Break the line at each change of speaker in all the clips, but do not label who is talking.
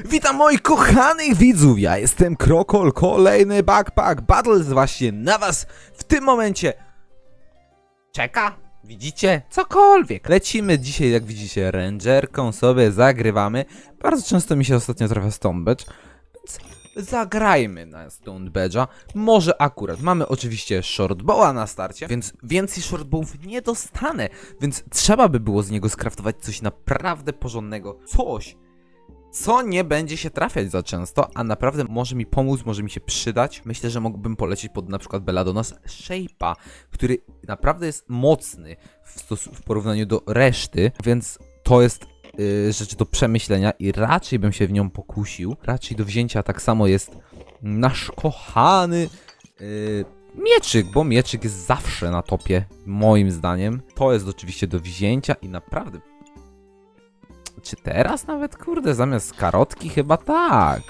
Witam moich kochanych widzów, ja jestem Krokol, kolejny Backpack Battles właśnie na was w tym momencie. Czeka, widzicie, cokolwiek. Lecimy dzisiaj, jak widzicie, rangerką sobie zagrywamy, bardzo często mi się ostatnio trafia Stonebridge, więc zagrajmy na Stonebridge'a, może akurat, mamy oczywiście shortbowa na starcie, więc więcej shortbowów nie dostanę, więc trzeba by było z niego skraftować coś naprawdę porządnego, coś, co nie będzie się trafiać za często, a naprawdę może mi pomóc, może mi się przydać. Myślę, że mógłbym polecieć pod na przykład Belladonos Shape'a, który naprawdę jest mocny w, w porównaniu do reszty, więc to jest yy, rzecz do przemyślenia i raczej bym się w nią pokusił. Raczej do wzięcia tak samo jest nasz kochany yy, mieczyk, bo mieczyk jest zawsze na topie, moim zdaniem. To jest oczywiście do wzięcia i naprawdę czy teraz nawet, kurde, zamiast karotki? Chyba tak.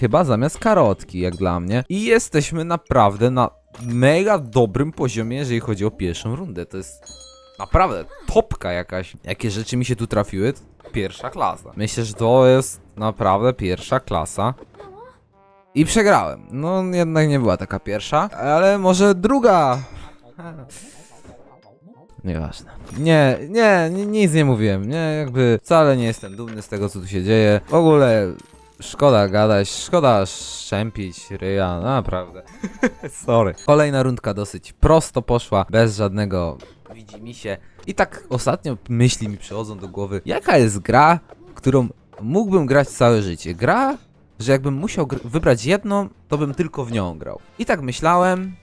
Chyba zamiast karotki, jak dla mnie. I jesteśmy naprawdę na mega dobrym poziomie, jeżeli chodzi o pierwszą rundę. To jest naprawdę topka jakaś. Jakie rzeczy mi się tu trafiły? Pierwsza klasa. Myślę, że to jest naprawdę pierwsza klasa. I przegrałem. No, jednak nie była taka pierwsza, ale może druga. Nieważne. Nie, nie, ni- nic nie mówiłem. Nie, jakby wcale nie jestem dumny z tego, co tu się dzieje. W ogóle szkoda gadać, szkoda szczępić ryja, naprawdę. Sorry. Kolejna rundka dosyć prosto poszła, bez żadnego widzi mi się. I tak ostatnio myśli mi przychodzą do głowy, jaka jest gra, którą mógłbym grać całe życie. Gra, że jakbym musiał wybrać jedną, to bym tylko w nią grał. I tak myślałem,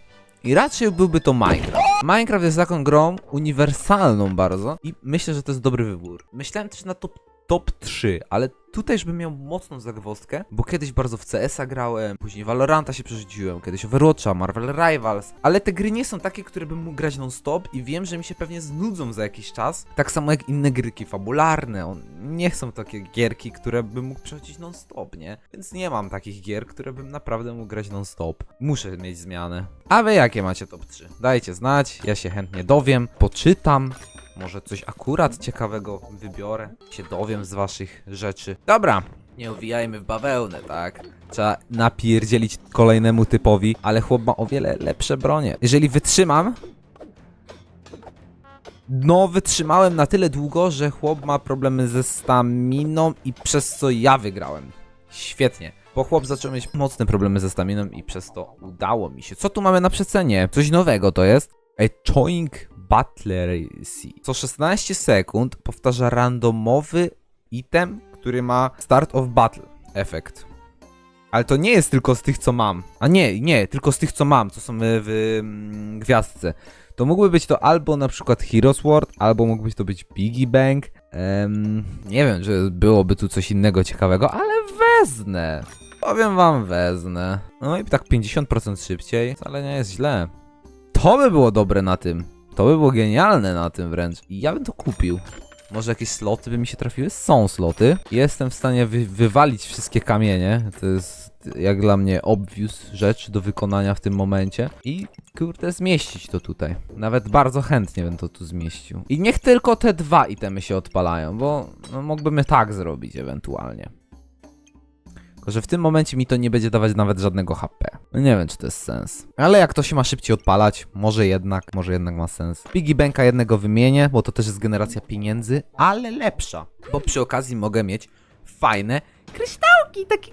i raczej byłby to Minecraft. Minecraft jest taką grą uniwersalną bardzo i myślę, że to jest dobry wybór. Myślałem też na top, top 3, ale tutaj już bym miał mocną zagwozdkę, bo kiedyś bardzo w CS-a grałem, później Valoranta się przerzuciłem, kiedyś Overwatcha, Marvel Rivals, ale te gry nie są takie, które bym mógł grać non-stop i wiem, że mi się pewnie znudzą za jakiś czas, tak samo jak inne gryki fabularne, on, nie są takie gierki, które bym mógł przechodzić non-stop, nie? Więc nie mam takich gier, które bym naprawdę mógł grać non-stop. Muszę mieć zmiany. A wy jakie macie top 3? Dajcie znać, ja się chętnie dowiem, poczytam, może coś akurat ciekawego wybiorę, się dowiem z waszych rzeczy. Dobra, nie uwijajmy w bawełnę, tak? Trzeba napierdzielić kolejnemu typowi, ale chłop ma o wiele lepsze bronie. Jeżeli wytrzymam... No, wytrzymałem na tyle długo, że chłop ma problemy ze staminą i przez co ja wygrałem. Świetnie. Bo chłop zaczął mieć mocne problemy ze staminą i przez to udało mi się. Co tu mamy na przecenie? Coś nowego to jest. Choing Butlery Co 16 sekund powtarza randomowy item, który ma Start of Battle efekt. Ale to nie jest tylko z tych, co mam. A nie, nie, tylko z tych, co mam, co są w, mm, gwiazdce. To mógłby być to albo na przykład Heroes World, albo mógłby to być Piggy Bank. Em, nie wiem, czy byłoby tu coś innego ciekawego, ale wezmę. Powiem wam, wezmę. No i tak 50% szybciej, wcale nie jest źle. To by było dobre na tym. To by było genialne na tym wręcz. I ja bym to kupił. Może jakieś sloty by mi się trafiły? Są sloty. Jestem w stanie wy wywalić wszystkie kamienie. To jest jak dla mnie obvious rzecz do wykonania w tym momencie. I kurde, zmieścić to tutaj. Nawet bardzo chętnie bym to tu zmieścił. I niech tylko te dwa itemy się odpalają, bo no, mógłbym tak zrobić ewentualnie. Że w tym momencie mi to nie będzie dawać nawet żadnego HP. No nie wiem, czy to jest sens. Ale jak to się ma szybciej odpalać, może jednak, może jednak ma sens. Piggy Banka jednego wymienię, bo to też jest generacja pieniędzy, ale lepsza. Bo przy okazji mogę mieć fajne kryształki, takie,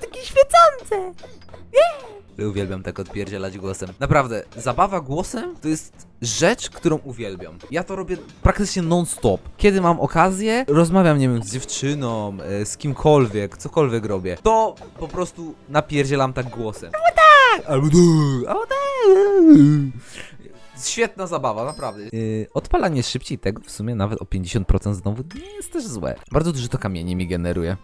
takie świecące. Yeah. Uwielbiam tak odpierdzielać głosem. Naprawdę, zabawa głosem to jest rzecz, którą uwielbiam. Ja to robię praktycznie non-stop. Kiedy mam okazję, rozmawiam, nie wiem, z dziewczyną, e, z kimkolwiek, cokolwiek robię, to po prostu napierdzielam tak głosem. Albo tak! Albo tak! Tak! Świetna zabawa, naprawdę. Yy, odpalanie szybciej tego w sumie nawet o 50% znowu nie jest też złe. Bardzo dużo to kamieni mi generuje.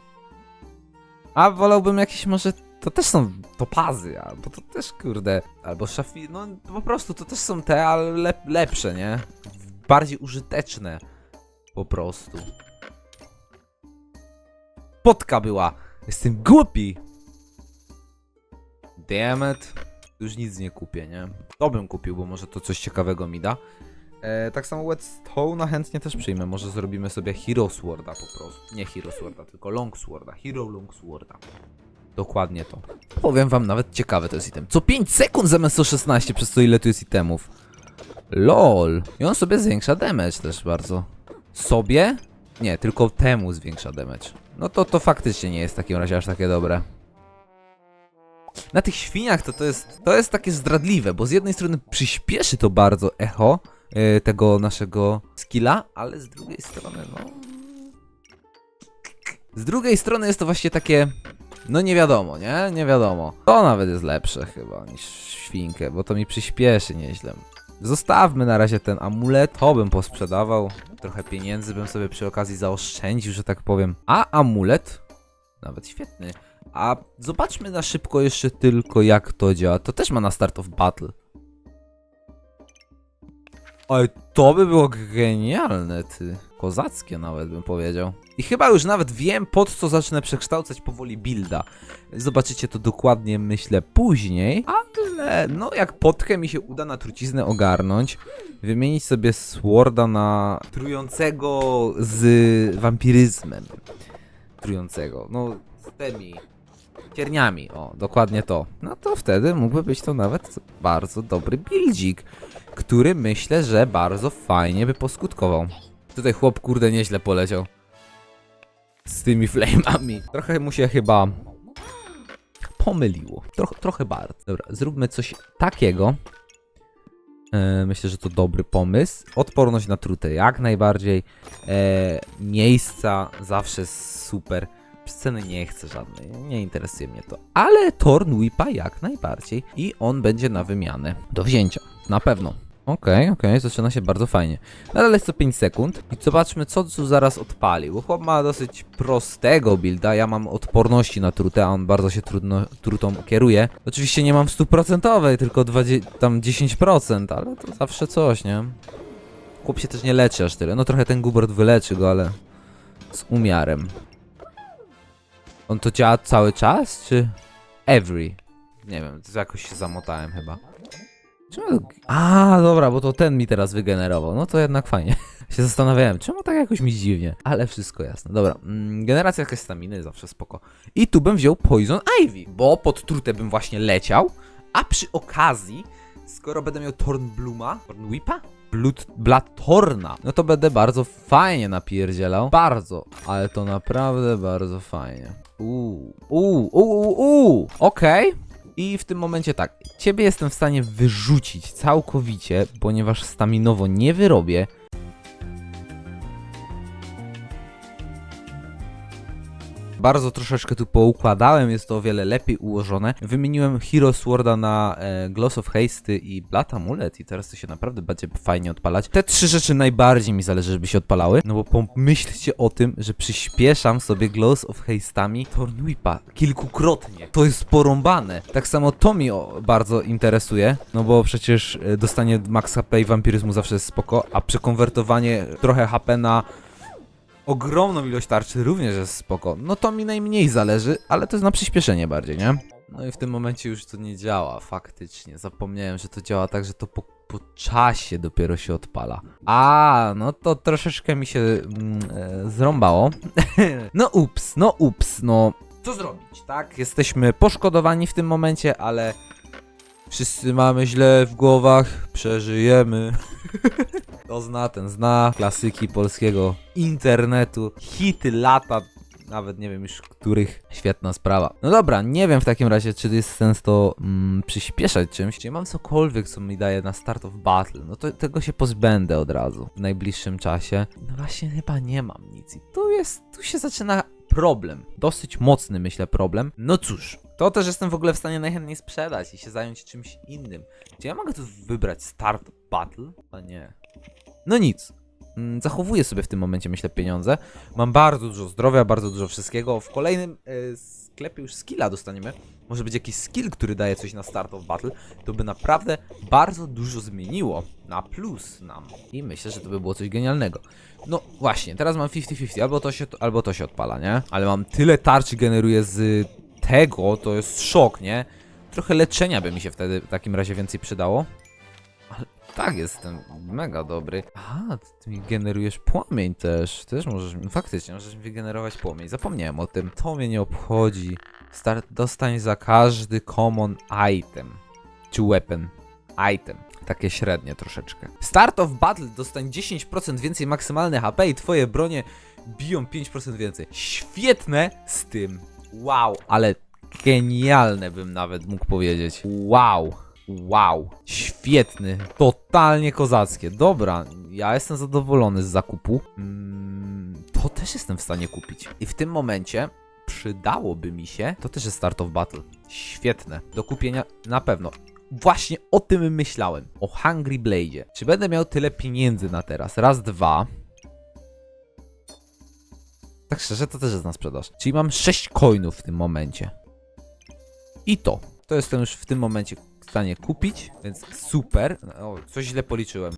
A wolałbym jakieś może. To też są topazy, albo to też kurde. Albo szafi. No po prostu to też są te, ale lep, lepsze, nie? Bardziej użyteczne. Po prostu. Potka była. Jestem głupi. Damn. Już nic nie kupię, nie? To bym kupił, bo może to coś ciekawego mi da. E, tak samo Whetstone'a chętnie też przyjmę. Może zrobimy sobie Hero Sworda po prostu. Nie Hero Sworda, tylko Long Sworda. Hero Long Sworda. Dokładnie to. Powiem wam, nawet ciekawe to jest item. Co 5 sekund zamiast 116, przez co ile tu jest itemów. LOL. I on sobie zwiększa damage też bardzo. Sobie? Nie, tylko temu zwiększa damage. No to to faktycznie nie jest w takim razie aż takie dobre. Na tych świniach to, to, jest, to jest takie zdradliwe, bo z jednej strony przyspieszy to bardzo echo yy, tego naszego skilla, ale z drugiej strony, no. Z drugiej strony jest to właśnie takie. No nie wiadomo, nie? Nie wiadomo. To nawet jest lepsze chyba niż świnkę, bo to mi przyspieszy nieźle. Zostawmy na razie ten amulet, to bym posprzedawał. Trochę pieniędzy bym sobie przy okazji zaoszczędził, że tak powiem. A amulet? Nawet świetny. A zobaczmy na szybko jeszcze tylko jak to działa. To też ma na start of battle. Oj, to by było genialne, ty. Kozackie nawet bym powiedział. I chyba już nawet wiem, pod co zacznę przekształcać powoli builda. Zobaczycie to dokładnie, myślę, później. Ale, no, jak potkę mi się uda na truciznę ogarnąć, wymienić sobie Sworda na trującego z wampiryzmem. Trującego. No, z tymi cierniami. O, dokładnie to. No to wtedy mógłby być to nawet bardzo dobry buildzik, który myślę, że bardzo fajnie by poskutkował. Tutaj chłop kurde nieźle poleciał. Z tymi flame'ami. Trochę mu się chyba pomyliło. Troch, trochę bardzo. Dobra, zróbmy coś takiego. E, myślę, że to dobry pomysł. Odporność na trutę jak najbardziej. E, miejsca zawsze super. Sceny nie chcę żadnej, nie interesuje mnie to. Ale Torn Whipa jak najbardziej. I on będzie na wymianę. Do wzięcia. Na pewno. Okej, okej, zaczyna się bardzo fajnie. Nadal jest to 5 sekund. I zobaczmy, co tu zaraz odpali. Bo chłop ma dosyć prostego builda. Ja mam odporności na trutę, a on bardzo się trudno, trutą kieruje. Oczywiście nie mam stuprocentowej, tylko 20, tam 10%, ale to zawsze coś, nie? Chłop się też nie leczy aż tyle. No trochę ten Gubert wyleczy go, ale z umiarem. On to działa cały czas, czy every? Nie wiem, jakoś się zamotałem chyba. Czemu... A, dobra, bo to ten mi teraz wygenerował. No to jednak fajnie. się zastanawiałem, czemu tak jakoś mi dziwnie. Ale wszystko jasne. Dobra, mm, generacja jakaś staminy, zawsze spoko. I tu bym wziął Poison Ivy, bo pod trutę bym właśnie leciał, a przy okazji, skoro będę miał Thornbluma, Thornwhipa? Blood, Bloodthorna, no to będę bardzo fajnie napierdzielał. Bardzo, ale to naprawdę bardzo fajnie. Uuu, uuu, uuu, uuu, okej. I w tym momencie tak, ciebie jestem w stanie wyrzucić całkowicie, ponieważ staminowo nie wyrobię. Bardzo troszeczkę tu poukładałem, jest to o wiele lepiej ułożone. Wymieniłem Hero Sworda na e, Gloss of Haste i Blood Amulet i teraz to się naprawdę będzie fajnie odpalać. Te trzy rzeczy najbardziej mi zależy, żeby się odpalały, no bo pomyślcie o tym, że przyspieszam sobie Gloss of Haste'ami Thornwhipa kilkukrotnie. To jest porąbane. Tak samo to mi bardzo interesuje, no bo przecież e, dostanie max HP i wampiryzmu zawsze jest spoko, a przekonwertowanie trochę HP na ogromną ilość tarczy również jest spoko. No to mi najmniej zależy, ale to jest na przyspieszenie bardziej, nie? No i w tym momencie już to nie działa, faktycznie. Zapomniałem, że to działa tak, że to po, po czasie dopiero się odpala. A, no to troszeczkę mi się mm, e, zrąbało. no ups, no ups, no. Co zrobić, tak? Jesteśmy poszkodowani w tym momencie, ale wszyscy mamy źle w głowach, przeżyjemy. To zna, ten zna. Klasyki polskiego internetu. Hity lata. Nawet nie wiem już których. Świetna sprawa. No dobra, nie wiem w takim razie, czy jest sens to mm, przyspieszać czymś. Czy mam cokolwiek, co mi daje na start of battle. No to tego się pozbędę od razu. W najbliższym czasie. No właśnie, chyba nie mam nic. I tu jest, tu się zaczyna problem. Dosyć mocny, myślę, problem. No cóż. To też jestem w ogóle w stanie najchętniej sprzedać i się zająć czymś innym. Czy ja mogę tu wybrać start battle? A nie. No nic. Mm, Zachowuję sobie w tym momencie, myślę, pieniądze. Mam bardzo dużo zdrowia, bardzo dużo wszystkiego. W kolejnym e, sklepie już skilla dostaniemy. Może być jakiś skill, który daje coś na start of battle. To by naprawdę bardzo dużo zmieniło na plus nam. I myślę, że to by było coś genialnego. No właśnie, teraz mam 50-50. Albo to się, albo to się odpala, nie? Ale mam tyle tarczy generuję z tego, to jest szok, nie? Trochę leczenia by mi się wtedy w takim razie więcej przydało. Tak jestem mega dobry. Aha, ty mi generujesz płomień też. Też możesz, faktycznie możesz mi wygenerować płomień. Zapomniałem o tym. To mnie nie obchodzi. Start, dostań za każdy common item. Czy weapon. Item. Takie średnie troszeczkę. Start of battle dostań 10% więcej maksymalne HP i twoje bronie biją 5% więcej. Świetne z tym. Wow, ale genialne bym nawet mógł powiedzieć. Wow. Wow, świetny, totalnie kozackie. Dobra, ja jestem zadowolony z zakupu. Mm, to też jestem w stanie kupić. I w tym momencie przydałoby mi się, to też jest Start of Battle. Świetne, do kupienia na pewno. Właśnie o tym myślałem, o Hungry Blade. Czy będę miał tyle pieniędzy na teraz? Raz, dwa. Tak szczerze, to też jest na sprzedaż. Czyli mam 6 coinów w tym momencie. I to. To jestem już w tym momencie stanie kupić, więc super. O, coś źle policzyłem.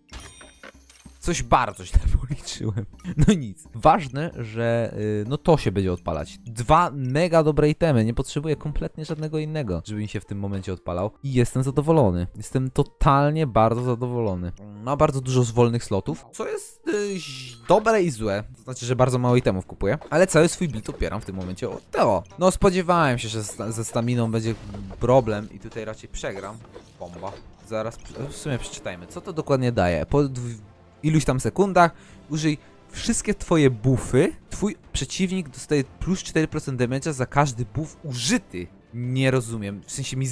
Coś bardzo źle policzyłem. No nic. Ważne, że y, no to się będzie odpalać. Dwa mega dobre itemy. Nie potrzebuję kompletnie żadnego innego, żeby mi się w tym momencie odpalał. I jestem zadowolony. Jestem totalnie bardzo zadowolony. Ma bardzo dużo wolnych slotów, co jest y, ź- dobre i złe. To znaczy, że bardzo mało itemów kupuję. Ale cały swój build opieram w tym momencie o to. No spodziewałem się, że ze staminą będzie problem i tutaj raczej przegram. Bomba. Zaraz, w sumie przeczytajmy. Co to dokładnie daje? Po iluś tam sekundach użyj wszystkie twoje buffy. Twój przeciwnik dostaje plus 4% damage'a za każdy buff użyty. Nie rozumiem. W sensie mi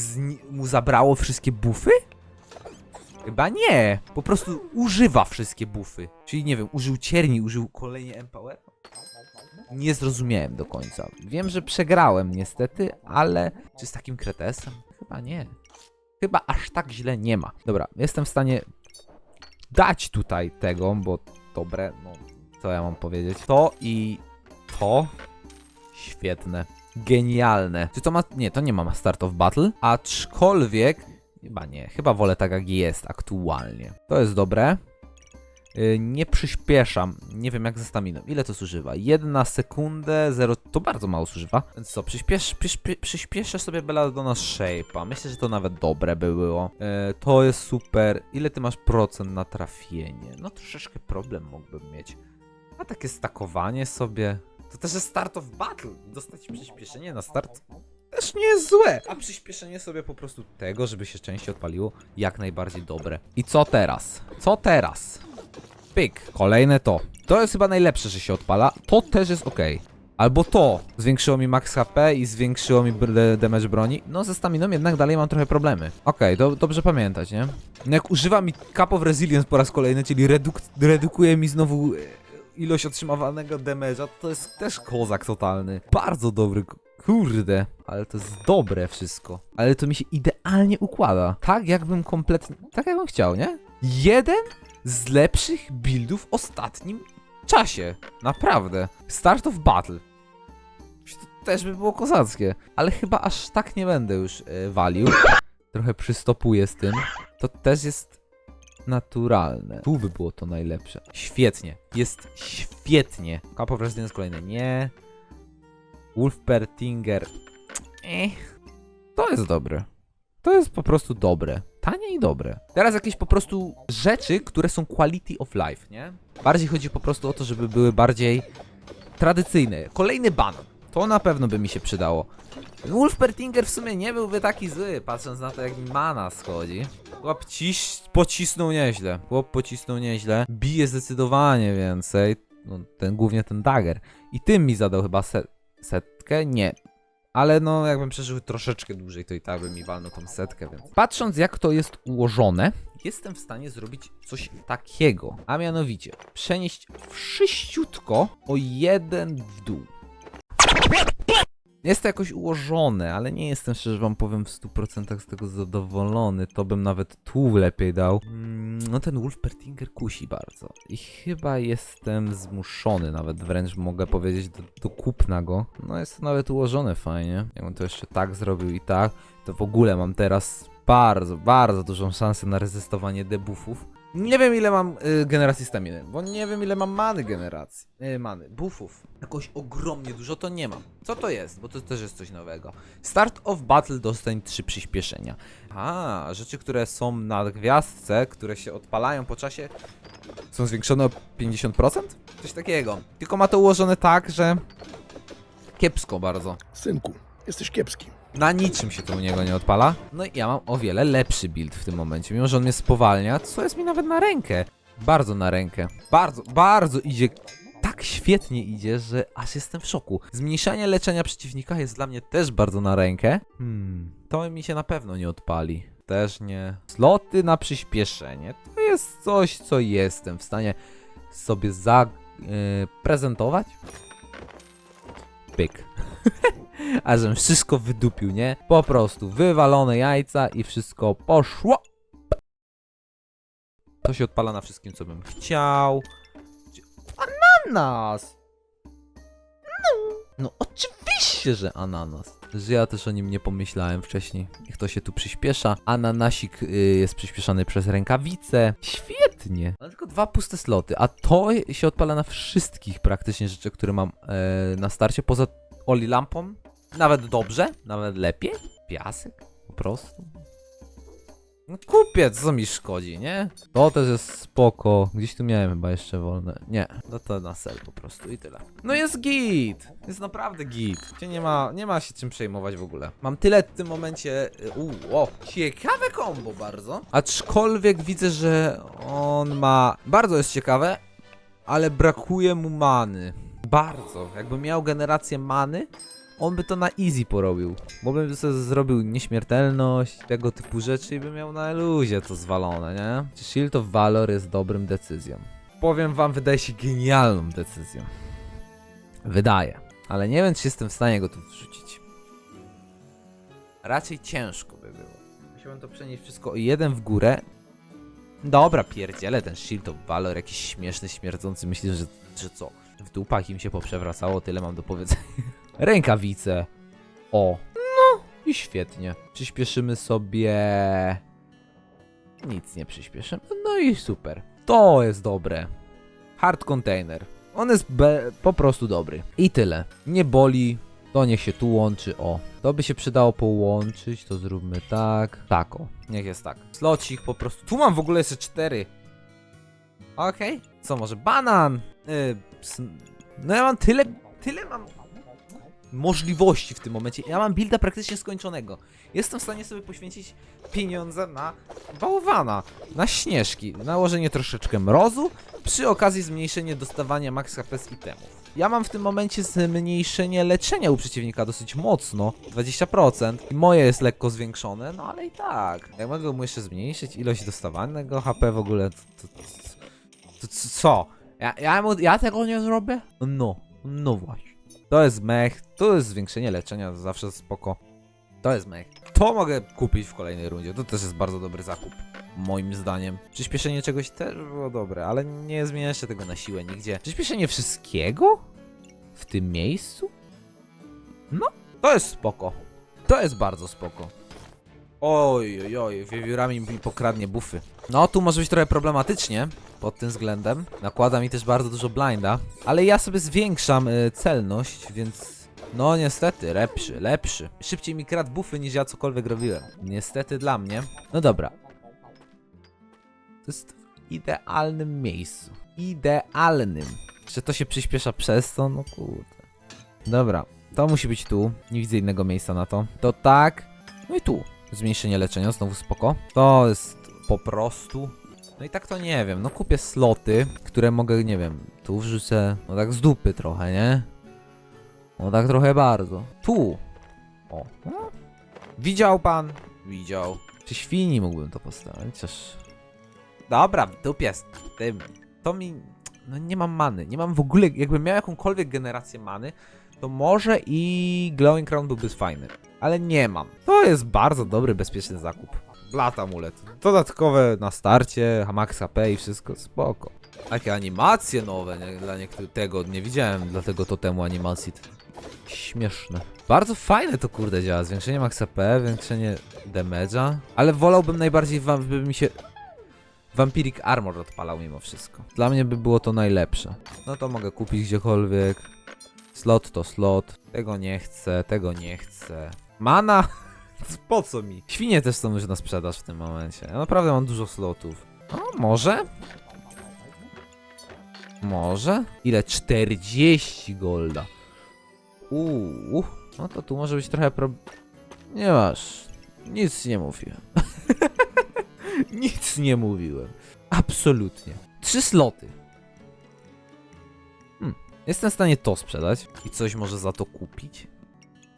mu zabrało wszystkie buffy? Chyba nie. Po prostu używa wszystkie buffy. Czyli nie wiem, użył cierni, użył kolejnie Empower? Nie zrozumiałem do końca. Wiem, że przegrałem niestety, ale czy z takim kretesem? Chyba nie. Chyba aż tak źle nie ma. Dobra, jestem w stanie dać tutaj tego, bo dobre, no co ja mam powiedzieć? To i to świetne, genialne. Czy to ma, nie, to nie ma Start of Battle, aczkolwiek chyba nie, chyba wolę tak jak jest aktualnie. To jest dobre. Yy, Nie przyspieszam, nie wiem jak ze staminą. Ile to zużywa? Jedna sekundę, zero, to bardzo mało zużywa. Więc co, przyspiesz, przyspie, przyspieszę sobie Belladonna Shape'a. Myślę, że to nawet dobre by było. Yy, to jest super. Ile ty masz procent na trafienie? No troszeczkę problem mógłbym mieć. A takie stakowanie sobie. To też jest start of battle. Dostać przyspieszenie na start też nie jest złe. A przyspieszenie sobie po prostu tego, żeby się częściej odpaliło, jak najbardziej dobre. I co teraz? Co teraz? Pyk, kolejne to. To jest chyba najlepsze, że się odpala. To też jest ok. Albo to zwiększyło mi max HP i zwiększyło mi damage broni. No ze staminą jednak dalej mam trochę problemy. Okej, do, dobrze pamiętać, nie? Jak używa mi Cup of Resilience po raz kolejny, czyli reduk redukuje mi znowu e, ilość otrzymywanego damage'a, to jest też kozak totalny. Bardzo dobry, kurde. Ale to jest dobre wszystko. Ale to mi się idealnie układa. Tak jakbym kompletnie, tak jakbym chciał, nie? Jeden z lepszych buildów w ostatnim czasie. Naprawdę. Start of Battle. To też by było kozackie. Ale chyba aż tak nie będę już e, walił. Trochę przystopuję z tym. To też jest naturalne. Tu by było to najlepsze. Świetnie. Jest świetnie. Cup of Residence kolejne. Nie. Wolfpertinger. Eh. To jest dobre. To jest po prostu dobre. Tanie i dobre. Teraz jakieś po prostu rzeczy, które są quality of life, nie? Bardziej chodzi po prostu o to, żeby były bardziej tradycyjne. Kolejny banan. To na pewno by mi się przydało. Wolfpertinger w sumie nie byłby taki zły, patrząc na to, jak mi mana schodzi. Chłop ciś, pocisnął nieźle. Chłop pocisnął nieźle. Bije zdecydowanie więcej. No, ten, głównie ten dagger. I tym mi zadał chyba set, setkę? Nie. Ale no, jakbym przeżył troszeczkę dłużej, to i tak by mi walnął tą setkę, więc... Patrząc jak to jest ułożone, jestem w stanie zrobić coś takiego. A mianowicie, przenieść wszyściutko o jeden w dół. Jest to jakoś ułożone, ale nie jestem, szczerze wam powiem, w 100% z tego zadowolony. To bym nawet tu lepiej dał. Mm, No ten Wolfpertinger kusi bardzo. I chyba jestem zmuszony, nawet wręcz mogę powiedzieć, do, do kupna go. No jest to nawet ułożone fajnie. Jakbym to jeszcze tak zrobił i tak, to w ogóle mam teraz bardzo, bardzo dużą szansę na rezystowanie debuffów. Nie wiem ile mam y, generacji staminy, bo nie wiem ile mam many generacji. Y, many, buffów. Jakoś ogromnie dużo to nie mam. Co to jest? Bo to też jest coś nowego. Start of battle dostań 3 przyspieszenia. A, rzeczy, które są na gwiazdce, które się odpalają po czasie, są zwiększone o 50%? Coś takiego. Tylko ma to ułożone tak, że kiepsko bardzo.
Synku, jesteś kiepski.
Na niczym się to u niego nie odpala. No i ja mam o wiele lepszy build w tym momencie, mimo że on mnie spowalnia, co jest mi nawet na rękę. Bardzo na rękę. Bardzo, bardzo idzie. Tak świetnie idzie, że aż jestem w szoku. Zmniejszanie leczenia przeciwnika jest dla mnie też bardzo na rękę. Hmm, to mi się na pewno nie odpali. Też nie. Sloty na przyspieszenie to jest coś, co jestem w stanie sobie zaprezentować. Pyk. A żem wszystko wydupił, nie? Po prostu wywalone jajca i wszystko poszło. To się odpala na wszystkim, co bym chciał. Ananas! No, no oczywiście, że ananas. Że ja też o nim nie pomyślałem wcześniej. Niech to się tu przyspiesza. Ananasik y, jest przyspieszany przez rękawice. Świetnie. Ale tylko dwa puste sloty, a to się odpala na wszystkich praktycznie rzeczy, które mam e, na starcie, poza Oli lampą. Nawet dobrze, nawet lepiej. Piasek, po prostu. No kupię, co mi szkodzi, nie? To też jest spoko. Gdzieś tu miałem chyba jeszcze wolne. Nie, no to na sel po prostu i tyle. No jest git! Jest naprawdę git. Gdzie nie ma, nie ma się czym przejmować w ogóle. Mam tyle w tym momencie. Uuu, o, ciekawe kombo bardzo. Aczkolwiek widzę, że on ma. Bardzo jest ciekawe, ale brakuje mu many. Bardzo. Jakby miał generację many, on by to na easy porobił. Bo bym sobie zrobił nieśmiertelność, tego typu rzeczy i by miał na luzie to zwalone, nie? Shield of Valor jest dobrym decyzją? Powiem wam, wydaje się genialną decyzją. Wydaje. Ale nie wiem, czy jestem w stanie go tu wrzucić. Raczej ciężko by było. Musiałbym to przenieść wszystko o jeden w górę. Dobra, pierdziele ten Shield of Valor, jakiś śmieszny, śmierdzący. Myślisz, że, że co? W dupach im się poprzewracało, tyle mam do powiedzenia. Rękawice. O. No i świetnie. Przyspieszymy sobie... Nic nie przyspieszymy. No i super. To jest dobre. Hard container. On jest po prostu dobry. I tyle. Nie boli. To niech się tu łączy. O. To by się przydało połączyć. To zróbmy tak. Tak o. Niech jest tak. Slocik po prostu. Tu mam w ogóle jeszcze cztery. Okej. Co może? Banan! Yy, no ja mam tyle. Tyle mam możliwości w tym momencie. Ja mam builda praktycznie skończonego. Jestem w stanie sobie poświęcić pieniądze na bałwana, na śnieżki, nałożenie troszeczkę mrozu, przy okazji zmniejszenie dostawania max HP z itemów. Ja mam w tym momencie zmniejszenie leczenia u przeciwnika dosyć mocno, 20%. I moje jest lekko zwiększone, no ale i tak. Jak mogę mu jeszcze zmniejszyć ilość dostawanego HP w ogóle, to, to, to, to, to co? Ja, ja, ja tego nie zrobię? No, no właśnie. To jest mech, to jest zwiększenie leczenia, zawsze spoko. To jest mech. To mogę kupić w kolejnej rundzie, to też jest bardzo dobry zakup. Moim zdaniem. Przyspieszenie czegoś też było dobre, ale nie zmienia się tego na siłę nigdzie. Przyspieszenie wszystkiego? W tym miejscu? No, to jest spoko. To jest bardzo spoko. Oj, oj, oj, wiewiórami mi pokradnie bufy. No, tu może być trochę problematycznie pod tym względem. Nakłada mi też bardzo dużo blinda, ale ja sobie zwiększam y, celność, więc no niestety, lepszy, lepszy. Szybciej mi kradł bufy niż ja cokolwiek robiłem. Niestety dla mnie. No dobra. To jest w idealnym miejscu. Idealnym. Czy to się przyspiesza przez to? No kurde. Dobra, to musi być tu. Nie widzę innego miejsca na to. To tak. No i tu. Zmniejszenie leczenia, znowu spoko. To jest po prostu. No i tak to nie wiem. No kupię sloty, które mogę, nie wiem, tu wrzucę. No tak z dupy trochę, nie? No tak trochę bardzo. Tu. O. No. Widział pan? Widział. Czy świni mógłbym to postawić? Chociaż... Dobra, w dupie z tym. To mi... No nie mam many. Nie mam w ogóle... Jakbym miał jakąkolwiek generację many, to może i Glowing Crown byłby fajny. Ale nie mam. To jest bardzo dobry, bezpieczny zakup. Blat amulet. Dodatkowe na starcie, max HP i wszystko, spoko. Takie animacje nowe, nie? dla niektórych tego nie widziałem, dlatego to temu animacji. Śmieszne. Bardzo fajne to kurde działa. Zwiększenie max HP, zwiększenie damage'a. Ale wolałbym najbardziej wam, by mi się Vampiric Armor odpalał mimo wszystko. Dla mnie by było to najlepsze. No to mogę kupić gdziekolwiek. Slot to slot. Tego nie chcę, tego nie chcę. Mana? Po co mi? Świnie też są już na sprzedaż w tym momencie. Ja naprawdę mam dużo slotów. O, może? Może? Ile? 40 golda. Uuu, no to tu może być trochę pro... Nie masz. Nic nie mówiłem. Nic nie mówiłem. Absolutnie. Trzy sloty. Hmm. Jestem w stanie to sprzedać i coś może za to kupić?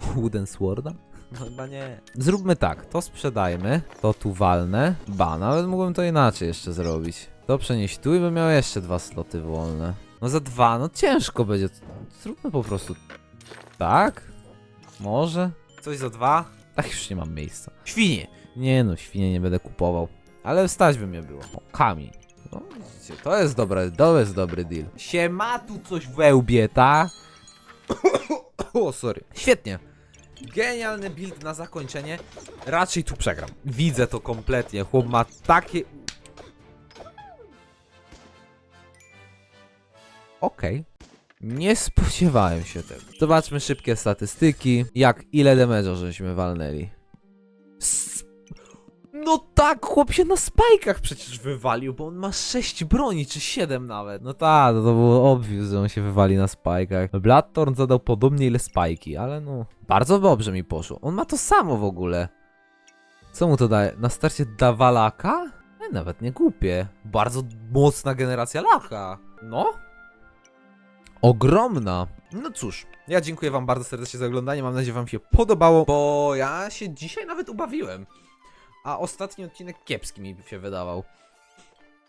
Wooden Sworda? No chyba nie. Zróbmy tak, to sprzedajmy, to tu walnę. Ba, nawet mógłbym to inaczej jeszcze zrobić. To przenieść tu i bym miał jeszcze dwa sloty wolne. No za dwa, no ciężko będzie. Zróbmy po prostu tak? Może? Coś za dwa? Tak już nie mam miejsca. Świnie! Nie no, świnie nie będę kupował. Ale stać by mnie było. O, kamień. No widzicie, to jest dobre, to jest dobry deal. Siema tu coś we łbie, ta? o, sorry. Świetnie. Genialny build na zakończenie. Raczej tu przegram. Widzę to kompletnie. Chłop ma takie... Okej. Nie spodziewałem się tego. Zobaczmy szybkie statystyki. Jak ile damage'a żeśmy walnęli. No tak, chłop się na spajkach przecież wywalił, bo on ma 6 broni, czy 7 nawet. No tak, to było obvious, że on się wywali na spajkach. Bloodthorn zadał podobnie ile spajki, ale no... Bardzo dobrze mi poszło. On ma to samo w ogóle. Co mu to daje? Na starcie dawa laka? E, nawet nie głupie. Bardzo mocna generacja laka. No, ogromna. No cóż, ja dziękuję wam bardzo serdecznie za oglądanie, mam nadzieję, wam się podobało, bo ja się dzisiaj nawet ubawiłem. A ostatni odcinek kiepski mi się wydawał.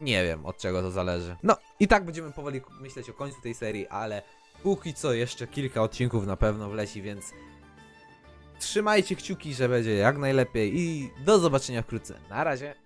Nie wiem, od czego to zależy. No, i tak będziemy powoli myśleć o końcu tej serii, ale póki co jeszcze kilka odcinków na pewno wleci, więc trzymajcie kciuki, że będzie jak najlepiej i do zobaczenia wkrótce. Na razie.